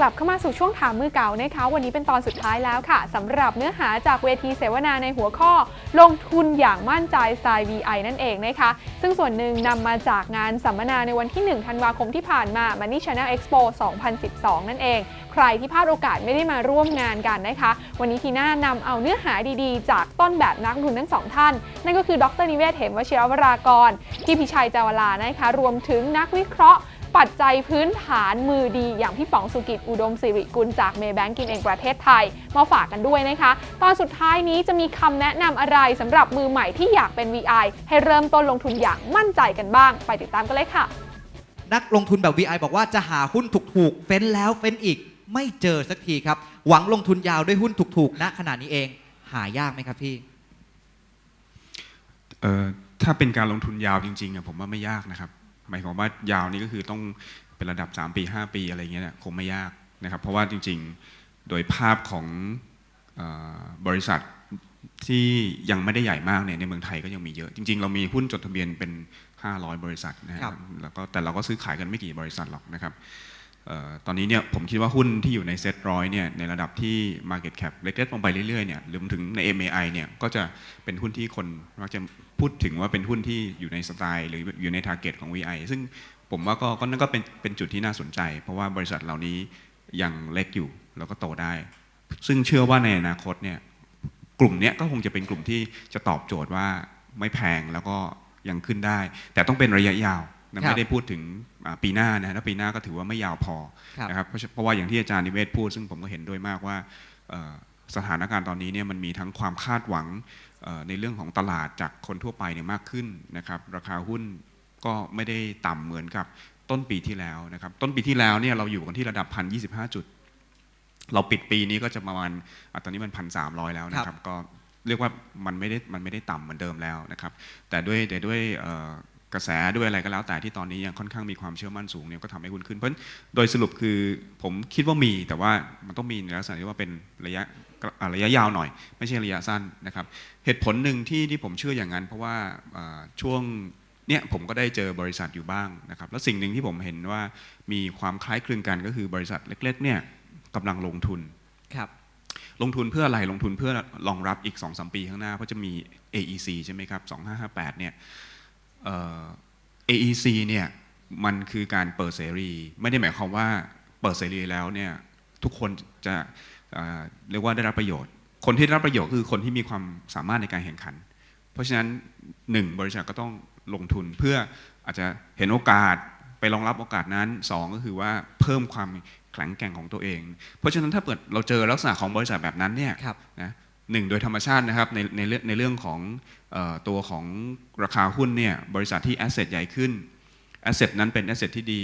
กลับเข้ามาสู่ช่วงถามมือเก่านะคะวันนี้เป็นตอนสุดท้ายแล้วค่ะสำหรับเนื้อหาจากเวทีเสวนาในหัวข้อ ลงทุนอย่างมั่นใจสไตล์ VI นั่นเองนะคะ ซึ่งส่วนหนึ่งนำมาจากงานสัมมนาในวันที่ 1 ธันวาคมที่ผ่านมา Money Channel Expo 2012 นั่นเองใครที่พลาดโอกาสไม่ได้มาร่วมงานกันนะคะ วันนี้ทีน่านำเอาเนื้อหาดีๆ จากต้นแบบนักลงทุนทั้งสองท่าน นั่นก็คือดรนิเวศเหมวชิรวรากร ที่พิชัยจาวลานะคะ รวมถึงนักวิเคราะห์ ปัจจัยพื้นฐานมือดีอย่างพี่ป๋องสุกิจอุดมสิริกุลจากเมย์แบงกินเองประเทศไทย มาฝากกันด้วยนะคะ ตอนสุดท้ายนี้จะมีคำแนะนำอะไรสำหรับมือใหม่ที่อยากเป็น VI ให้เริ่มต้นลงทุนอย่างมั่นใจกันบ้าง ไปติดตามกันเลยค่ะ นักลงทุนแบบ VI บอกว่าจะหาหุ้นถูกๆเฟ้นแล้วเฟ้นอีกไม่เจอสักทีครับ หวังลงทุนยาวด้วยหุ้นถูกๆณขณะนี้เอง หายากไหมครับพี่ เอ่อถ้าเป็นการลงทุนยาวจริงๆอะผมว่าไม่ยากนะครับ หมายความว่ายาวนี่ก็คือต้องเป็นระดับ 3 ปี 5 ปีอะไรเงี้ยเนี่ยคงไม่ยากนะครับ เพราะว่าจริงๆโดยภาพของเออบริษัทที่ยังไม่ได้ใหญ่มากเนี่ยในเมืองไทยก็ยังมีเยอะ จริง ๆ เรามีหุ้นจดทะเบียนเป็น 500 บริษัทนะคครัรับบแล้วก็แต่เราก็ซื้อขายกันไม่กี่บริษัทหรอกนะครับเอ่อตอนนี้เนี่ยผมคิดว่าหุ้นที่อยู่ในเซ็ตร้อยเนี่ยในระดับที่ Market Cap เล็กๆลงไปเรื่อยๆเนี่ยรวมถึงใน MAI เนี่ยก็จะเป็นหุ้นที่คนมักจะ พูดถึงว่าเป็นหุ้นที่อยู่ในสไตล์หรืออยู่ใน Target ของ VI ซึ่งผมว่าก็ก็นั่นก็เป็นเป็นจุดที่น่าสนใจ เพราะว่าบริษัทเหล่านี้ยังเล็กอยู่แล้วก็โตได้ ซึ่งเชื่อว่าในอนาคตเนี่ยกลุ่มเนี้ยก็คงจะเป็นกลุ่มที่จะตอบโจทย์ว่าไม่แพงแล้วก็ยังขึ้นได้ แต่ต้องเป็นระยะยาวนะครับไม่ได้พูดถึงอ่าปีหน้านะถ้าปีหน้าก็ถือว่าไม่ยาวพอครับนะครับเพราะฉะเพราะว่าอย่างที่อาจารย์นิเวศพูด ซึ่งผมก็เห็นด้วยมากว่าเอ่อสถานการณ์ตอนนี้เนี่ยมันมีทั้งความคาดหวังเอ่อ ในเรื่องของตลาดจากคนทั่วไปเนี่ยมากขึ้นนะครับราคาหุ้นก็ไม่ได้ต่ำเหมือนกับต้นปีที่แล้วนะครับต้นปีที่แล้วเนี่ยเราอยู่กันที่ระดับพันยีจุด เราปิดปีนี้ก็จะประมาณอะตอนนี้มันพันสามร้อยแล้วนะครับก็เรียกว่ามันไม่ได้มันไม่ได้ต่ำเหมือนเดิมแล้วนะครับแต่ด้วยแต่ด้วยเอ่อกระแสด้วยอะไรก็แล้วแต่ที่ตอนนี้ยังค่อนข้างมีความเชื่อมั่นสูงเนี่ยก็ทำให้หุ้นขึ้นเพราะฉะนั้นโดยสรุปคือผมคิดว่ามีแต่ว่ามันต้องมีในลักษณะที่ว่าเป็นระยะอะ ระยะยาวหน่อย ไม่ใช่ระยะสั้นนะครับ เหตุผลหนึ่งที่ที่ผมเชื่ออย่างนั้น เพราะว่าอ่าช่วงเนี่ยผมก็ได้เจอบริษัทอยู่บ้างนะครับ แล้วสิ่งหนึ่งที่ผมเห็นว่ามีความคล้ายคลึงกันก็คือบริษัทเล็กๆเนี่ยกำลังลงทุนครับลงทุนเพื่ออะไรลงทุนเพื่อรองรับอีก2-3ปีข้างหน้า เพราะจะมี AEC ใช่ไหมครับ 2558 เนี่ยเอ่อ AEC เนี่ยมันคือการเปิดเสรี ไม่ได้หมายความว่าเปิดเสรีแล้วเนี่ยทุกคนจะ เอ่อเรียกว่าได้รับประโยชน์ คนที่ได้รับประโยชน์คือคนที่มีความสามารถในการแข่งขัน เพราะฉะนั้นหนึ่งบริษัทก็ต้องลงทุนเพื่ออาจจะเห็นโอกาสไปรองรับโอกาสนั้นสองก็คือว่าเพิ่มความแข็งแกร่งของตัวเอง เพราะฉะนั้นถ้าเกิดเราเจอลักษณะของบริษัทแบบนั้นเนี่ยครับนะหนึ่งโดยธรรมชาตินะครับในในเรื่องในเรื่องของเออตัวของราคาหุ้นเนี่ยบริษัทที่แอสเซทใหญ่ขึ้นแอสเซทนั้นเป็นแอสเซทที่ดี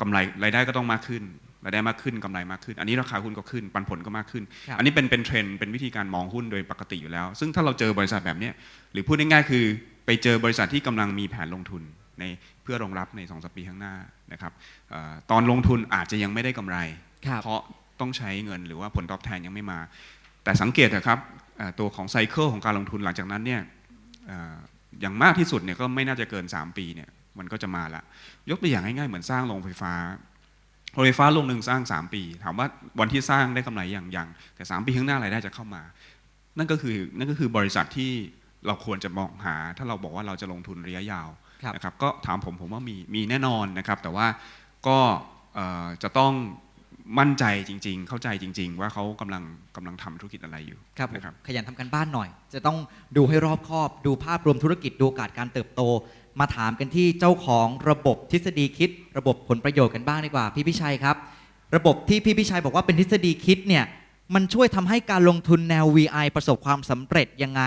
กำไรรายได้ก็ต้องมากขึ้น รายได้มากขึ้นกำไรมากขึ้น อันนี้ราคาหุ้นก็ขึ้นปันผลก็มากขึ้นครับอันนี้เป็นเป็นเทรนด์เป็นวิธีการมองหุ้นโดยปกติอยู่แล้ว ซึ่งถ้าเราเจอบริษัทแบบเนี้ยหรือพูดง่ายๆคือ ไปเจอบริษัทที่กำลังมีแผนลงทุนในเพื่อรองรับใน2อสปีข้างหน้านะครับเออตอนลงทุนอาจจะยังไม่ได้กำไรครับเพราะต้องใช้เงินหรือว่าผลตอบแทนยังไม่มา แต่สังเกตนะครับเอ่อตัวของไซเคิลของการลงทุนหลังจากนั้นเนี่ยเอ่ออย่างมากที่สุดเนี่ยก็ไม่น่าจะเกิน 3 ปีเนี่ยมันก็จะมาละยกตัวอย่างง่ายๆเหมือนสร้างโรงไฟฟ้า โรงไฟฟ้าโรงหนึ่งสร้าง 3 ปี ถามว่าวันที่สร้างได้กำไรอย่างยังแต่ 3 ปีข้างหน้ารายได้จะเข้ามา นั่นก็คือนั่นก็คือบริษัทที่เราควรจะมองหา ถ้าเราบอกว่าเราจะลงทุนระยะยาวครับนะครับก็ถามผมผมว่ามีมีแน่นอนนะครับ แต่ว่าก็เอ่อจะต้องมั่นใจจริง ๆ เข้าใจจริง ๆ ว่าเขากำลังกำลังทำธุรกิจอะไรอยู่ครับผมนะครับขยันทำกันบ้านหน่อย จะต้องดูให้รอบคอบ ดูภาพรวมธุรกิจดูโอกาสการเติบโต มาถามกันที่เจ้าของระบบทฤษฎีคิด ระบบผลประโยชน์กันบ้างดีกว่า พี่พิชัยครับ ระบบที่พี่พิชัยบอกว่าเป็นทฤษฎีคิดเนี่ยมันช่วยทำให้การลงทุนแนว VI ประสบความสำเร็จยังไง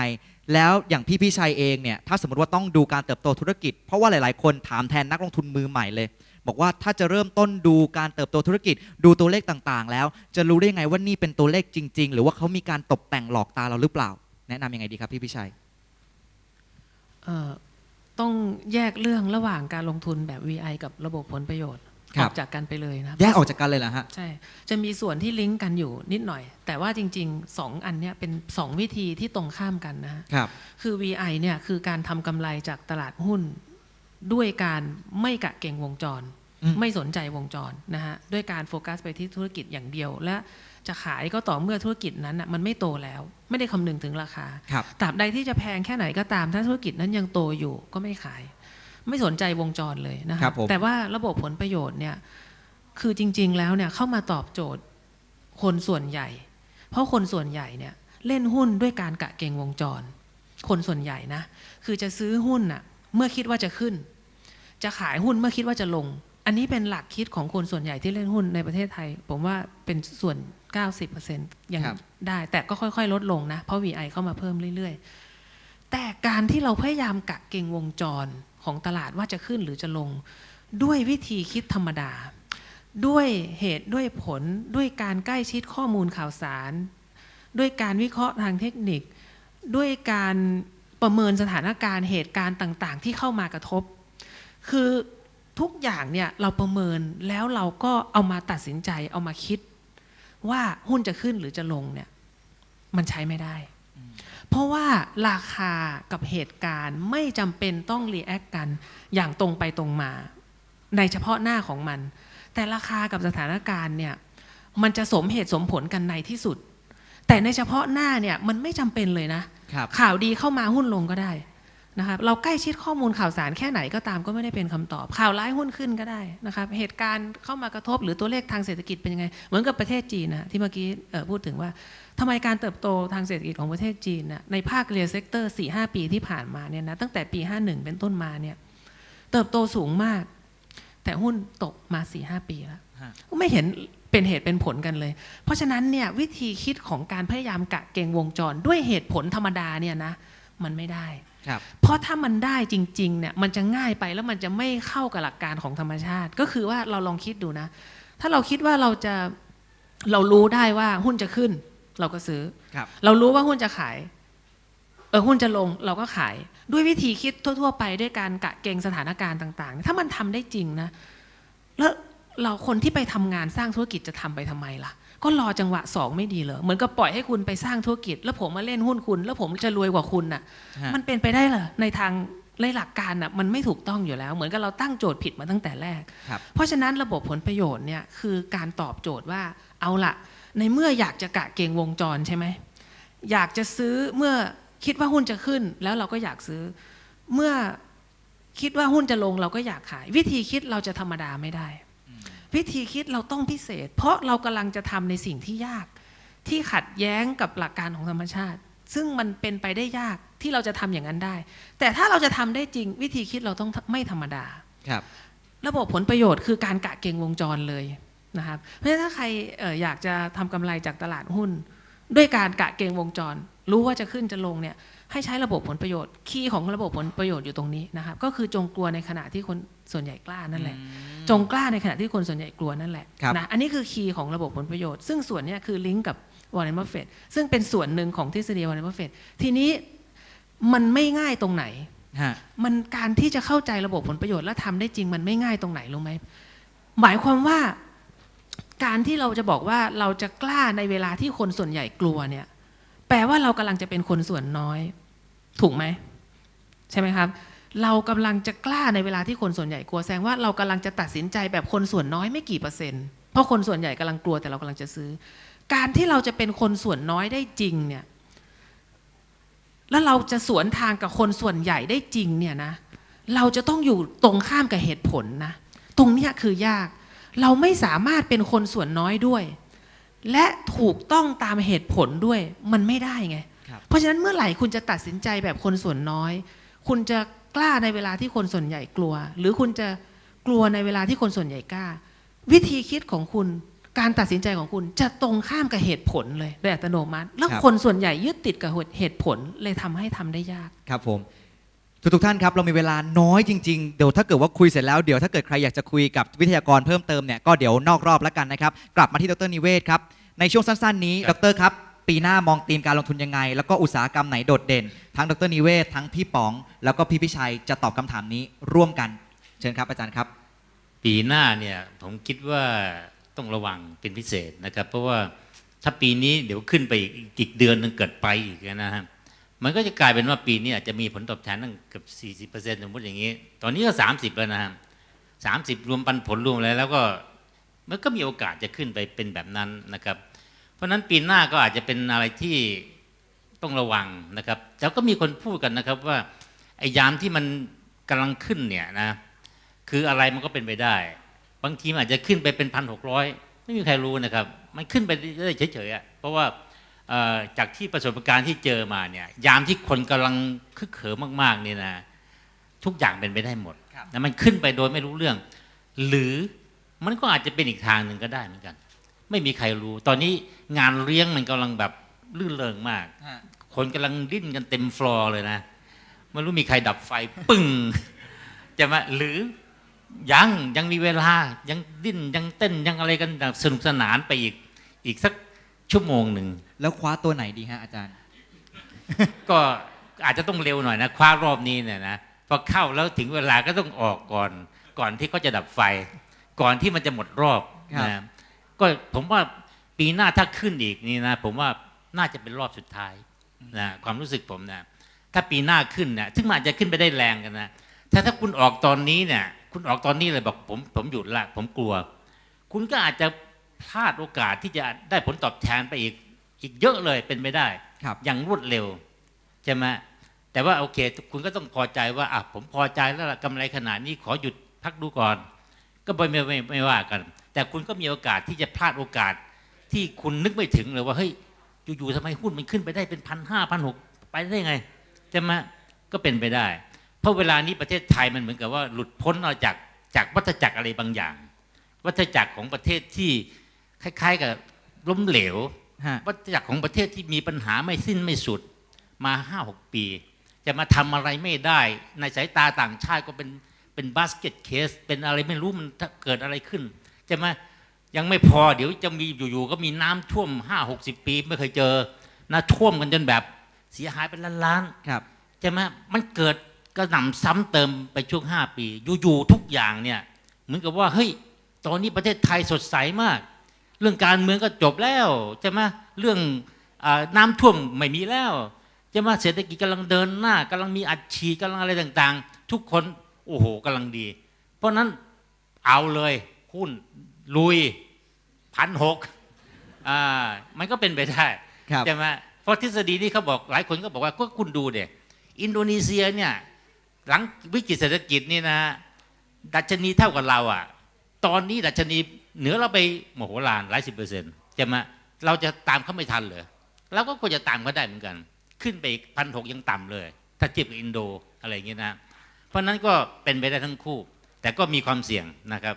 แล้วอย่างพี่พิชัยเองเนี่ยถ้าสมมติว่าต้องดูการเติบโตธุรกิจ เพราะว่าหลายๆ คนถามแทนนักลงทุนมือใหม่เลย บอกว่าถ้าจะเริ่มต้นดูการเติบโตธุรกิจ ดูตัวเลขต่างๆ แล้ว จะรู้ได้ไงว่านี่เป็นตัวเลขจริง ๆ หรือว่าเขามีการตกแต่งหลอกตาเราหรือเปล่า แนะนำยังไงดีครับพี่พิชัย ต้องแยกเรื่องระหว่างการลงทุนแบบ VI กับระบบผลประโยชน์ครัอบอกจากกันไปเลยนะแยกออกจากกันเลยเหรอฮะ ใช่ จะมีส่วนที่ลิงก์กันอยู่นิดหน่อย แต่ว่าจริงๆสองอันเนี้ยเป็นสองวิธีที่ตรงข้ามกันนะฮะ ครับ คือ VI เนี่ยคือการทำกำไรจากตลาดหุ้น ด้วยการไม่กะเก่งวงจร อืม ไม่สนใจวงจรนะฮะด้วยการโฟกัสไปที่ธุรกิจอย่างเดียว และ จะขายก็ต่อเมื่อธุรกิจนั้นน่ะมันไม่โตแล้ว ไม่ได้คำนึงถึงราคาครับตราบใดที่จะแพงแค่ไหนก็ตาม ถ้าธุรกิจนั้นยังโตอยู่ก็ไม่ขาย ไม่สนใจวงจรเลยนะครัคะบผมแต่ว่าระบบผลประโยชน์เนี่ยคือจริง ๆ แล้วเนี่ยเข้ามาตอบโจทย์คนส่วนใหญ่ เพราะคนส่วนใหญ่เนี่ยเล่นหุ้นด้วยการกะเกงวงจร คนส่วนใหญ่นะ คือจะซื้อหุ้นน่ะเมื่อคิดว่าจะขึ้น จะขายหุ้นเมื่อคิดว่าจะลง อันนี้เป็นหลักคิดของคนส่วนใหญ่ที่เล่นหุ้นในประเทศไทย ผมว่าเป็นส่วน 90%ยังครับได้ แต่ก็ค่อย ๆ ลดลงนะ เพราะ VI เข้ามาเพิ่มเรื่อย ๆ แต่การที่เราพยายามกะเกงวงจรของตลาดว่าจะขึ้นหรือจะลง ด้วยวิธีคิดธรรมดา ด้วยเหตุด้วยผลด้วยการใกล้ชิดข้อมูลข่าวสาร ด้วยการวิเคราะห์ทางเทคนิค ด้วยการประเมินสถานการณ์เหตุการณ์ต่าง ๆ ที่เข้ามากระทบ คือทุกอย่างเนี่ยเราประเมินแล้วเราก็เอามาตัดสินใจเอามาคิด ว่าหุ้นจะขึ้นหรือจะลงเนี่ย มันใช้ไม่ได้ เพราะว่าราคากับเหตุการณ์ไม่จำเป็นต้องรีแอคกันอย่างตรงไปตรงมา ในเฉพาะหน้าของมัน แต่ราคากับสถานการณ์เนี่ย มันจะสมเหตุสมผลกันในที่สุด แต่ในเฉพาะหน้าเนี่ยมันไม่จำเป็นเลยนะครับข่าวดีเข้ามาหุ้นลงก็ได้ นะครับเราใกล้ชิดข้อมูลข่าวสารแค่ไหนก็ตามก็ไม่ได้เป็นคำตอบ ข่าวร้ายหุ้นขึ้นก็ได้นะครับเหตุการณ์เข้ามากระทบหรือตัวเลขทางเศรษฐกิจเป็นยังไง เหมือนกับประเทศจีนนะที่เมื่อกี้เอ่อพูดถึงว่าทำไมการเติบโตทางเศรษฐกิจของประเทศจีนน่ะในภาคเรียลเซกเตอร์4 5 ปีที่ผ่านมาเนี่ยนะตั้งแต่ปี 51 เป็นต้นมาเนี่ยเติบโตสูงมาก แต่หุ้นตกมา4-5ปีแล้วฮะไม่เห็นเป็นเหตุเป็นผลกันเลย เพราะฉะนั้นเนี่ยวิธีคิดของการพยายามกะเกงวงจรด้วยเหตุผลธรรมดาเนี่ยนะมันไม่ได้ครับ เพราะถ้ามันได้จริงๆเนี่ยมันจะง่ายไปแล้วมันจะไม่เข้ากับหลักการของธรรมชาติ ก็คือว่าเราลองคิดดูนะ ถ้าเราคิดว่าเราจะเรารู้ได้ว่าหุ้นจะขึ้น เราก็ซื้อครับเรารู้ว่าหุ้นจะขายเออหุ้นจะลงเราก็ขาย ด้วยวิธีคิดทั่ว ๆ ไปด้วยการกะเกงสถานการณ์ต่าง ๆ ถ้ามันทำได้จริงนะ แล้วเราคนที่ไปทำงานสร้างธุรกิจจะทำไปทำไมล่ะ ก็รอจังหวะสองไม่ดีเหรอเหมือนกับปล่อยให้คุณไปสร้างธุรกิจ แล้วผมมาเล่นหุ้นคุณ แล้วผมจะรวยกว่าคุณน่ะฮะมันเป็นไปได้เหรอในทางในหลักการน่ะมันไม่ถูกต้องอยู่แล้ว เหมือนกับเราตั้งโจทย์ผิดมาตั้งแต่แรกครับเพราะฉะนั้นระบบผลประโยชน์เนี่ยคือการตอบโจทย์ว่าเอาละในเมื่ออยากจะกะเกงวงจรใช่ไหมอยากจะซื้อเมื่อคิดว่าหุ้นจะขึ้น แล้วเราก็อยากซื้อ เมื่อคิดว่าหุ้นจะลงเราก็อยากขาย วิธีคิดเราจะธรรมดาไม่ได้ วิธีคิดเราต้องพิเศษ เพราะเรากำลังจะทำในสิ่งที่ยาก ที่ขัดแย้งกับหลักการของธรรมชาติ ซึ่งมันเป็นไปได้ยากที่เราจะทำอย่างนั้นได้ แต่ถ้าเราจะทำได้จริง วิธีคิดเราต้องไม่ธรรมดาครับ ระบบผลประโยชน์คือการกะเกงวงจรเลยนะครับเพราะฉะนั้นถ้าใครเอออยากจะทำกำไรจากตลาดหุ้น ด้วยการกะเกงวงจร รู้ว่าจะขึ้นจะลงเนี่ย ให้ใช้ระบบผลประโยชน์ คีย์ของระบบผลประโยชน์อยู่ตรงนี้นะครับ ก็คือจงกลัวในขณะที่คนส่วนใหญ่กล้านั่นแหละ จงกล้าในขณะที่คนส่วนใหญ่กลัวนั่นแหละครับนะอันนี้คือคีย์ของระบบผลประโยชน์ ซึ่งส่วนเนี้ยคือลิงก์กับวอร์เรนบัฟเฟตซึ่งเป็นส่วนหนึ่งของทฤษฎีวอร์เรนบัฟเฟตทีนี้มันไม่ง่ายตรงไหนฮะมันการที่จะเข้าใจระบบผลประโยชน์และทำได้จริงมันไม่ง่ายตรงไหนรู้ไหมหมายความว่าการที่เราจะบอกว่าเราจะกล้าในเวลาที่คนส่วนใหญ่กลัวเนี่ย แปลว่าเรากำลังจะเป็นคนส่วนน้อย ถูกไหมใช่ไหมครับ เรากำลังจะกล้าในเวลาที่คนส่วนใหญ่กลัวแสดงว่าเรากำลังจะตัดสินใจแบบคนส่วนน้อยไม่กี่เปอร์เซ็นต์เพราะคนส่วนใหญ่กำลังกลัวแต่เรากำลังจะซื้อ การที่เราจะเป็นคนส่วนน้อยได้จริงเนี่ยแล้วเราจะสวนทางกับคนส่วนใหญ่ได้จริงเนี่ยนะเราจะต้องอยู่ตรงข้ามกับเหตุผลนะตรงนี้คือยาก เราไม่สามารถเป็นคนส่วนน้อยด้วย และถูกต้องตามเหตุผลด้วยมันไม่ได้ไง เพราะฉะนั้นเมื่อไหร่คุณจะตัดสินใจแบบคนส่วนน้อย คุณจะกล้าในเวลาที่คนส่วนใหญ่กลัว หรือคุณจะกลัวในเวลาที่คนส่วนใหญ่กล้า วิธีคิดของคุณการตัดสินใจของคุณจะตรงข้ามกับเหตุผลเลยโดยอัตโนมัติ แล้วครับคนส่วนใหญ่ยึดติดกับเหตุผลเลยทำให้ทำได้ยากครับผมทุกทุกๆท่านครับเรามีเวลาน้อยจริงๆ เดี๋ยวถ้าเกิดว่าคุยเสร็จแล้วเดี๋ยวถ้าเกิดใครอยากจะคุยกับวิทยากรเพิ่มเติมเนี่ยก็เดี๋ยวนอกรอบแล้วกันนะครับ กลับมาที่ดรนิเวศครับ ในช่วงสั้นๆนี้ดรครับ ปีหน้ามองธีมการลงทุนยังไง แล้วก็อุตสาหกรรมไหนโดดเด่น ทั้งดรนิเวศ ทั้งพี่ป๋อง แล้วก็พี่พิชัยจะตอบคำถามนี้ร่วมกัน เชิญครับอาจารย์ครับ ปีหน้าเนี่ยผมคิดว่าต้องระวังเป็นพิเศษนะครับ เพราะว่าถ้าปีนี้เดี๋ยวขึ้นไปอีกอกเดือนนึงเกิดไปอีกนะฮะมันก็จะกลายเป็นว่าปีนี้อาจจะมีผลตอบแทนตั้งเกือบ40%สมมติอย่างนี้ ตอนนี้ก็30แล้วนะฮะ30 รวมปันผลรวมอะไรแล้วก็มันก็มีโอกาสจะขึ้นไปเป็นแบบนั้นนะครับ เพราะฉะนั้นปีหน้าก็อาจจะเป็นอะไรที่ต้องระวังนะครับแต่ก็มีคนพูดกันนะครับว่าไอ้ยามที่มันกำลังขึ้นเนี่ยนะคืออะไรมันก็เป็นไปได้ บางทีมันอาจจะขึ้นไปเป็นพันหกร้อยไม่มีใครรู้นะครับ มันขึ้นไปได้เฉยๆอะเพราะว่าเอ่อจากที่ประสบการณ์ที่เจอมาเนี่ยยามที่คนกำลังคึกเขิมมากๆนี่นะทุกอย่างเป็นไปได้หมดครับนะมันขึ้นไปโดยไม่รู้เรื่อง หรือมันก็อาจจะเป็นอีกทางหนึ่งก็ได้เหมือนกัน ไม่มีใครรู้ ตอนนี้งานเลี้ยงมันกำลังแบบลื่นเริงมากฮะคนกำลังดิ้นกันเต็มฟลอร์เลยนะไม่รู้มีใครดับไฟปึ้งจะมาหรือยังยังมีเวลายังดิ้นยังเต้นยังอะไรกันแบบสนุกสนานไปอีกอีกสักชั่วโมงหนึ่ง แล้วคว้าตัวไหนดีฮะอาจารย์ ก็อาจจะต้องเร็วหน่อยนะ คว้ารอบนี้เนี่ยนะพอเข้าแล้วถึงเวลาก็ต้องออกก่อน ก่อนที่เขาจะดับไฟ ก่อนที่มันจะหมดรอบครับนะ ก็ผมว่าปีหน้าถ้าขึ้นอีกนี่นะผมว่าน่าจะเป็นรอบสุดท้ายนะความรู้สึกผมนะถ้าปีหน้าขึ้นนะซึ่งมันอาจจะขึ้นไปได้แรงกันนะถ้าถ้าคุณออกตอนนี้เนี่ยคุณออกตอนนี้เลยบอกผมผมหยุดละผมกลัว คุณก็อาจจะพลาดโอกาสที่จะได้ผลตอบแทนไปอีกอีกเยอะเลยเป็นไปได้ครับอย่างรวดเร็วใช่ไหมแต่ว่าโอเค คุณก็ต้องพอใจว่าอะผมพอใจแล้วล่ะกำไรขนาดนี้ขอหยุดพักดูก่อน ก็ไม่ไม่ไม่ไม่ว่ากัน แต่คุณก็มีโอกาสที่จะพลาดโอกาสที่คุณนึกไม่ถึงเลยว่าเฮ้ยอยู่ๆทำไมหุ้นมันขึ้นไปได้เป็นพันห้าพันหกไปได้ไงใช่ไหมก็เป็นไปได้ เพราะเวลานี้ประเทศไทยมันเหมือนกับว่าหลุดพ้นออกจากจากวัฏจักรอะไรบางอย่าง วัฏจักรของประเทศที่คล้ายๆกับล้มเหลวฮะวัฏจักรของประเทศที่มีปัญหาไม่สิ้นไม่สุดมาห้าหกปี จะมาทำอะไรไม่ได้ ในสายตาต่างชาติก็เป็น เป็นบาสเกตเคส เป็นอะไรไม่รู้มันเกิดอะไรขึ้นจะมายังไม่พอเดี๋ยวจะมีอยู่ๆก็มีน้ำท่วมห้าหกสิบปีไม่เคยเจอนะท่วมกันจนแบบเสียหายเป็นล้านครับๆใช่ไหมมันเกิดกระหน่ำซ้ำเติมไปช่วงห้าปีอยู่ๆทุกอย่างเนี่ยเหมือนกับว่าเฮ้ยตอนนี้ประเทศไทยสดใสมาก เรื่องการเมืองก็จบแล้วใช่ไหมเรื่องอาน้ำท่วมไม่มีแล้วใช่ไหมเศรษฐกิจกำลังเดินหน้ากำลังมีอัดฉีดกำลังอะไรต่าง ๆ ทุกคน โอ้โหกำลังดี เพราะฉะนั้นเอาเลยหุ้นลุยพันหกอ่ามันก็เป็นไปได้ครับใช่ไหมเพราะทฤษฎีนี้เขาบอกหลายคนก็บอกว่าก็คุณดูเด็อินโดนีเซียเนี่ยหลังวิกฤตเศรษฐกิจนี่นะ ดัชนีเท่ากับเราอะ ตอนนี้ดัชนีเหนือเราไปโมโหลานหลายสิบเปอร์เซ็นต์จะมาเราจะตามเขาไม่ทันเหรอเราก็ควรจะตามเขาได้เหมือนกัน ขึ้นไปอีกพันหกยังต่ำเลย ถ้าเทียบกับอินโดอะไรอย่างเงี้ยนะ เพราะฉะนั้นก็เป็นไปได้ทั้งคู่ แต่ก็มีความเสี่ยงนะครับ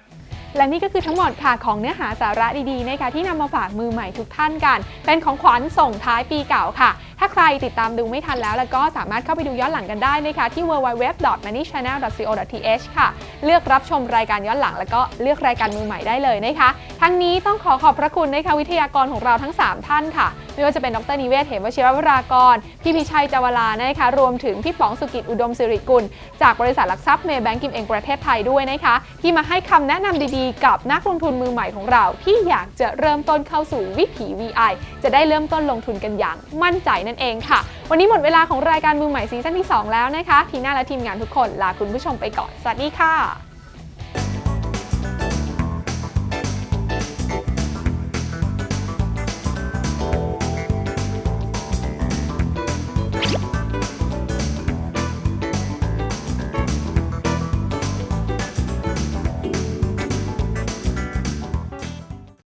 และนี่ก็คือทั้งหมดค่ะของเนื้อหาสาระดีๆนะคะที่นำมาฝากมือใหม่ทุกท่านกัน เป็นของขวัญส่งท้ายปีเก่าค่ะ ถ้าใครติดตามดูไม่ทันแล้ว แล้วก็สามารถเข้าไปดูย้อนหลังกันได้นะคะที่ www.moneychannel.co.th ค่ะ เลือกรับชมรายการย้อนหลัง แล้วก็เลือกรายการมือใหม่ได้เลยนะคะ ทั้งนี้ต้องขอขอบพระคุณนะคะวิทยากรของเราทั้ง 3 ท่านค่ะไม่ว่าจะเป็นดรนิเวศ เหมวชิรวรากร พี่พิชัยจาวลานะคะรวมถึงพี่ป๋องสุกิจอุดมสิริกุล จากบริษัทหลักทรัพย์เมย์แบงกิมเองประเทศไทยด้วยนะคะ ที่มาให้คำแนะนำดีๆ กับนักลงทุนมือใหม่ของเรา ที่อยากจะเริ่มต้นเข้าสู่วิถี VI จะได้เริ่มต้นลงทุนกันอย่างมั่นใจนั่นเองค่ะ วันนี้หมดเวลาของรายการมือใหม่ซีซั่นที่ 2 แล้วนะคะ ทีน่าและทีมงานทุกคนลาคุณผู้ชมไปก่อน สวัสดีค่ะ